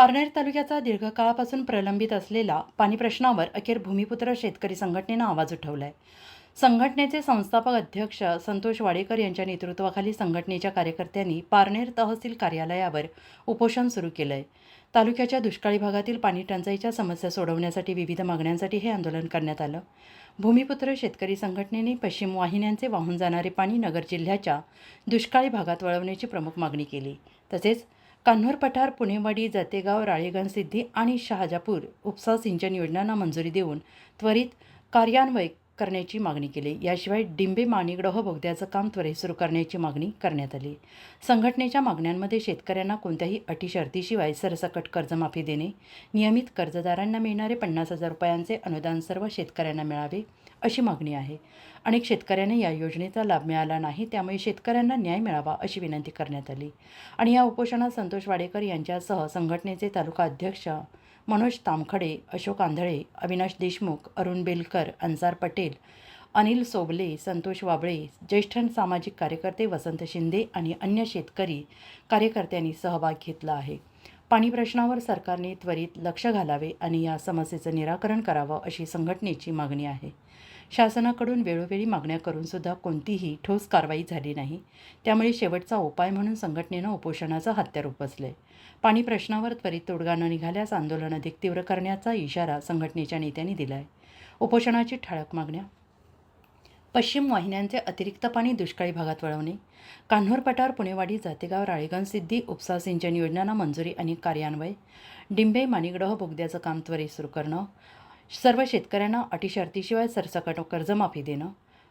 पारनेर तालुक्याचा दीर्घकाळापासून प्रलंबित असलेला पाणी प्रश्नावर अखेर भूमिपुत्र शेतकरी संघटनेनं आवाज उठवलाय. संघटनेचे संस्थापक अध्यक्ष संतोष वाडेकर यांच्या नेतृत्वाखाली संघटनेच्या कार्यकर्त्यांनी पारनेर तहसील कार्यालयावर उपोषण सुरू केलंय. तालुक्याच्या दुष्काळी भागातील पाणी टंचाईच्या समस्या सोडवण्यासाठी विविध मागण्यांसाठी हे आंदोलन करण्यात आलं. भूमिपुत्र शेतकरी संघटनेने पश्चिम वाहिन्यांचे वाहून जाणारे पाणी नगर जिल्ह्याच्या दुष्काळी भागात वळवण्याची प्रमुख मागणी केली. तसेच कान्होर पठार पुणेवाडी जतेगाव राळेगण सिद्धी आणि शहाजापूर उपसा सिंचन योजनांना मंजुरी देऊन त्वरित कार्यान्वय करण्याची मागणी केली. याशिवाय डिंबे माणिकडोह हो बोगद्याचं काम त्वरित सुरू करण्याची मागणी करण्यात आली. संघटनेच्या मागण्यांमध्ये शेतकऱ्यांना कोणत्याही अटी शर्तीशिवाय सरसकट कर्जमाफी देणे नियमित कर्जदारांना मिळणारे पन्नास हजार रुपयांचे अनुदान सर्व शेतकऱ्यांना मिळावे अशी मागणी आहे. अनेक शेतकऱ्यांना या योजनेचा लाभ मिळाला नाही त्यामुळे शेतकऱ्यांना न्याय मिळावा अशी विनंती करण्यात आली. आणि या उपोषणात संतोष वाडेकर यांच्यासह संघटनेचे तालुका अध्यक्ष मनोज तामखडे अशोक आंधळे अविनाश देशमुख अरुण बेलकर अन्सार पटेल अनिल सोबले संतोष वाबळे ज्येष्ठ सामाजिक कार्यकर्ते वसंत शिंदे आणि अन्य शेतकरी कार्यकर्त्यांनी सहभाग घेतला आहे. पाणी प्रश्नावर सरकारने त्वरित लक्ष घालावे आणि या समस्येचं निराकरण करावं अशी संघटनेची मागणी आहे. शासनाकडून वेळोवेळी मागण्या करूनसुद्धा कोणतीही ठोस कारवाई झाली नाही. त्यामुळे शेवटचा उपाय म्हणून संघटनेनं उपोषणाचं हत्यार उपसले पाणी प्रश्नावर त्वरित तोडगा न निघाल्यास आंदोलन अधिक तीव्र करण्याचा इशारा संघटनेच्या नेत्यांनी आहे उपोषणाची ठळक मागण्या पश्चिम वाहिन्यांचे अतिरिक्त पाणी दुष्काळी भागात वळवणे. कान्होर पठार पुणेवाडी जातेगाव राळेगण सिद्धी उपसा सिंचन योजनांना मंजुरी आणि कार्यान्वय. डिंबे माणिकडोह बोगद्याचं काम त्वरित सुरू करणं. सर्व शेतकऱ्यांना अटी शर्तीशिवाय सरसकट कर्जमाफी देणं.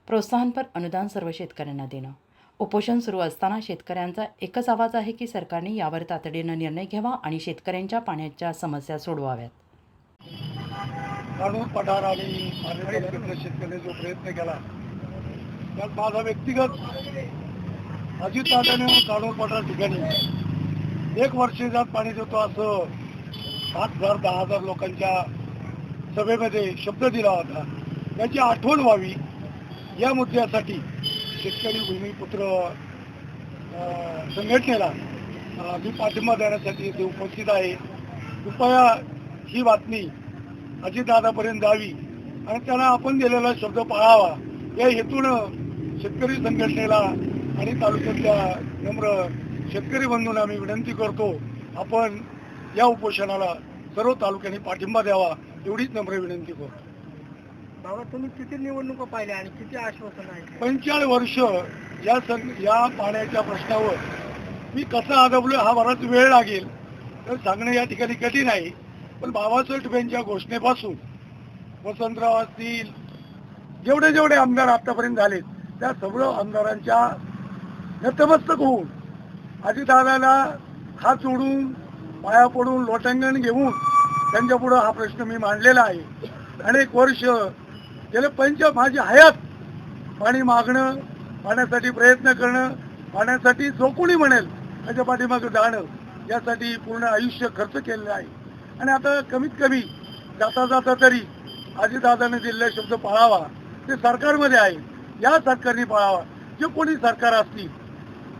प्रोत्साहनपर अनुदान सर्व शेतकऱ्यांना देणं. उपोषण सुरू असताना शेतकऱ्यांचा एकच आवाज आहे की सरकारने यावर तातडीनं निर्णय घ्यावा आणि शेतकऱ्यांच्या पाण्याच्या समस्या सोडवाव्यात. पठार आणि शेतकऱ्यांनी जो प्रयत्न केला कारण माझा व्यक्तिगत अजितदादाने काढून पठार ठिकाणी एक वर्षात पाणी देतो असं सात हजार दहा हजार लोकांच्या सभेमध्ये शब्द दिला होता. त्याची आठवण व्हावी. या मुद्द्यासाठी शेतकरी भूमिपुत्र संघटनेला मी पाठिंबा देण्यासाठी इथे उपस्थित आहे. कृपया ही बातमी अजितदादापर्यंत जावी आणि त्यांना आपण दिलेला शब्द पाळावा या हेतूनं शेतकरी संघटनेला आणि तालुक्यातल्या नम्र शेतकरी बंधूंना आम्ही विनंती करतो आपण या उपोषणाला सर्व तालुक्यांनी पाठिंबा द्यावा एवढीच नम्र विनंती करतो. बाबा तुम्ही किती निवडणुका पाहिल्या आणि किती आश्वासन आहे पंचेचाळीस वर्ष या सं या पाण्याच्या प्रश्नावर मी कसं आदबलो हा बराच वेळ लागेल तर सांगणं या ठिकाणी कठीण आहे पण बाबासाहेब टोपेंच्या घोषणेपासून वसंतराव असतील जेवढे जेवढे आमदार आतापर्यंत झालेत त्या सगळं आमदारांच्या नतमस्तक होऊन अजितदादाला हात जोडून पाया पडून लोटांगण घेऊन त्यांच्या पुढं हा प्रश्न मी मांडलेला आहे. अनेक वर्ष गेले पंच माझी हयात पाणी मागणं पाण्यासाठी प्रयत्न करणं पाण्यासाठी जो कोणी म्हणेल त्याच्या पाठीमागं जाणं यासाठी पूर्ण आयुष्य खर्च केलेलं आहे. आणि आता कमीत कमी जाता जाता तरी अजितदादाने दिलेला शब्द पाळावा ते सरकारमध्ये आहे. या सरकारने पाळावा. जे कोणी सरकार असतील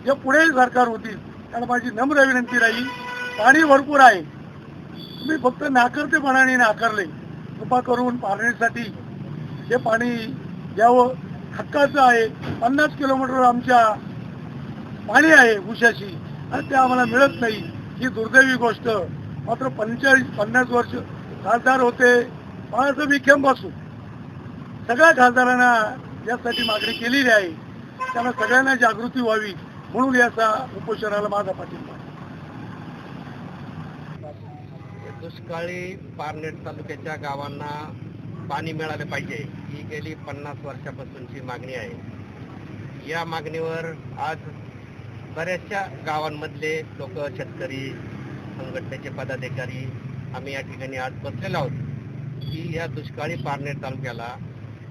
जे पुढेही सरकार होतील त्याला माझी नम्र विनंती राहील. पाणी भरपूर आहे. तुम्ही फक्त नाकर्तेपणाने नाकारले. कृपा करून पाहण्यासाठी हे पाणी द्यावं हक्काचं आहे. पन्नास किलोमीटर आमच्या पाणी आहे उशाशी आणि ते आम्हाला मिळत नाही. ही दुर्दैवी गोष्ट. मात्र पंचेचाळीस पन्नास वर्ष खासदार होते. बाळासाहेब बसू सगळ्या खासदारांना यासाठी मागणी केलेली आहे. त्यामुळे सगळ्यांना जागृती व्हावी म्हणून याचा उपोषणाला माझा पाठिंबा दुष्काळी पारनेर तालुक्याच्या गावांना पाणी मिळाले पाहिजे. ही गेली पन्नास वर्षापासूनची मागणी आहे. या मागणीवर आज बऱ्याचशा गावांमधले लोक शेतकरी संघटनेचे पदाधिकारी आम्ही या ठिकाणी आज बसलेलो आहोत. की या दुष्काळी पारनेर तालुक्याला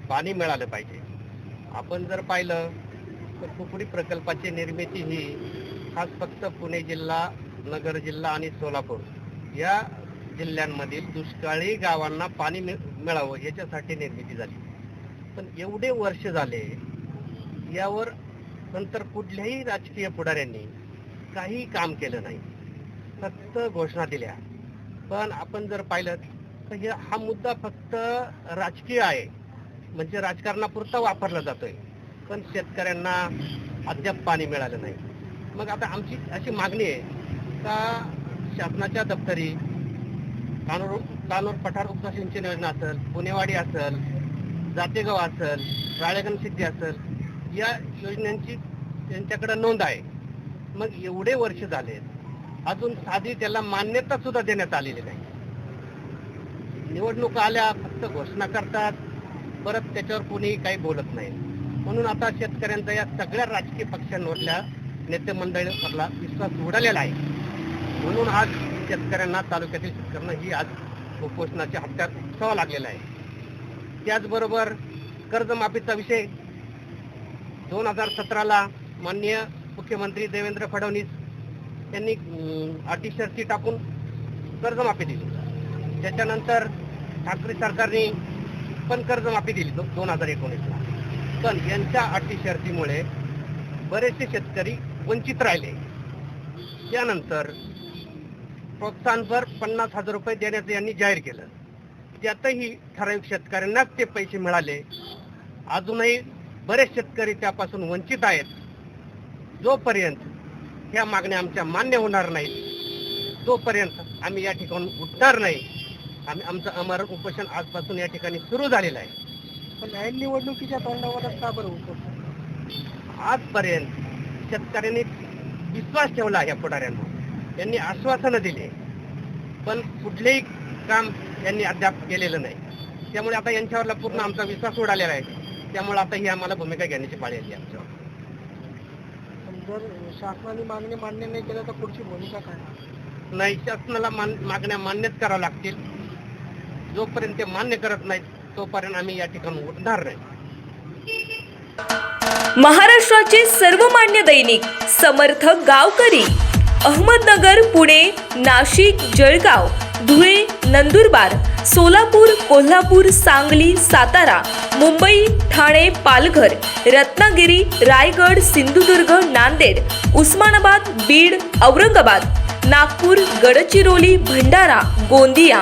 पाणी मिळालं पाहिजे. आपण जर पाहिलं तर कुकडी प्रकल्पाची निर्मिती ही खास फक्त पुणे जिल्हा नगर जिल्हा आणि सोलापूर या जिल्ह्यांमधील दुष्काळी गावांना पाणी मिळ- मिळावं याच्यासाठी निर्मिती झाली. पण एवढे वर्ष झाले यावर नंतर कुठल्याही राजकीय पुढाऱ्यांनी काही काम केलं नाही. फक्त घोषणा दिल्या. पण आपण जर पाहिलं तर हे हा मुद्दा फक्त राजकीय आहे. म्हणजे राजकारणापुरता वापरला जातोय. पण शेतकऱ्यांना अद्याप पाणी मिळालं नाही. मग आता आमची अशी मागणी आहे का शासनाच्या दप्तरी कानूर कानूर पठार उपसा सिंचन योजना असेल पुणेवाडी असेल जातेगाव असेल राळेगण सिद्धी असेल या योजनांची त्यांच्याकडे नोंद आहे. मग एवढे वर्ष झाले अजून साधी त्याला मान्यता सुद्धा देण्यात आलेली नाही. निवडणुका आल्या फक्त घोषणा करतात. परत त्याच्यावर कोणीही काही बोलत नाही. म्हणून आता शेतकऱ्यांचा या सगळ्या राजकीय पक्षांवरल्या नेते मंडळीवरला विश्वास उडालेला आहे. म्हणून आज शेतकऱ्यांना तालुक्यातील शेतकऱ्यांना ही आज उपोषणाचे हत्यार उपसावं लागलेला आहे. त्याचबरोबर कर्जमाफीचा विषय. दोन हजार सतराला माननीय मुख्यमंत्री देवेंद्र फडणवीस यांनी अटी शर्ती टाकून कर्जमाफी दिली. त्याच्यानंतर ठाकरे सरकारने पण कर्जमाफी दिली दोन हजार एकोणीसला. पण यांच्या अटी शर्तीमुळे बरेचसे शेतकरी वंचित राहिले. त्यानंतर प्रोत्साहनभर पन्नास हजार रुपये देण्याचं यांनी जाहीर केलं. त्यातही ठराविक शेतकऱ्यांनाच ते पैसे मिळाले. अजूनही बरेच शेतकरी त्यापासून वंचित आहेत. जोपर्यंत ह्या मागण्या आमच्या मान्य होणार नाहीत तोपर्यंत आम्ही या ठिकाणी उठणार नाही. आम्ही आमचं अमर उपोषण आजपासून या ठिकाणी सुरू झालेलं आहे. पण न्याय निवडणुकीच्या तोंडावरच का बरं उपोषण आजपर्यंत शेतकऱ्यांनी विश्वास ठेवला या पुढाऱ्यांवर. त्यांनी आश्वासनं दिले. पण कुठलेही काम यांनी अद्याप केलेलं नाही. त्यामुळे आता यांच्यावरला पूर्ण आमचा विश्वास उडालेला आहे. त्यामुळे आता ही आम्हाला भूमिका घेण्याची पाळी आली आमच्यावर. जर शासनाने मागणी मान्य नाही केलं तर पुढची भूमिका काय? नाही शासनाला मागण्या मान्यच कराव्या लागतील. जोपर्यंत ते मान्य करत नाहीत तोपर्यंत आम्ही या ठिकाणी उठणार नाही. महाराष्ट्राचे सर्वमान्य दैनिक समर्थ गावकरी अहमदनगर पुणे नाशिक जळगाव धुळे नंदुरबार सोलापूर कोल्हापूर सांगली सातारा मुंबई ठाणे पालघर रत्नागिरी रायगड सिंधुदुर्ग नांदेड उस्मानाबाद बीड औरंगाबाद नागपूर गडचिरोली भंडारा गोंदिया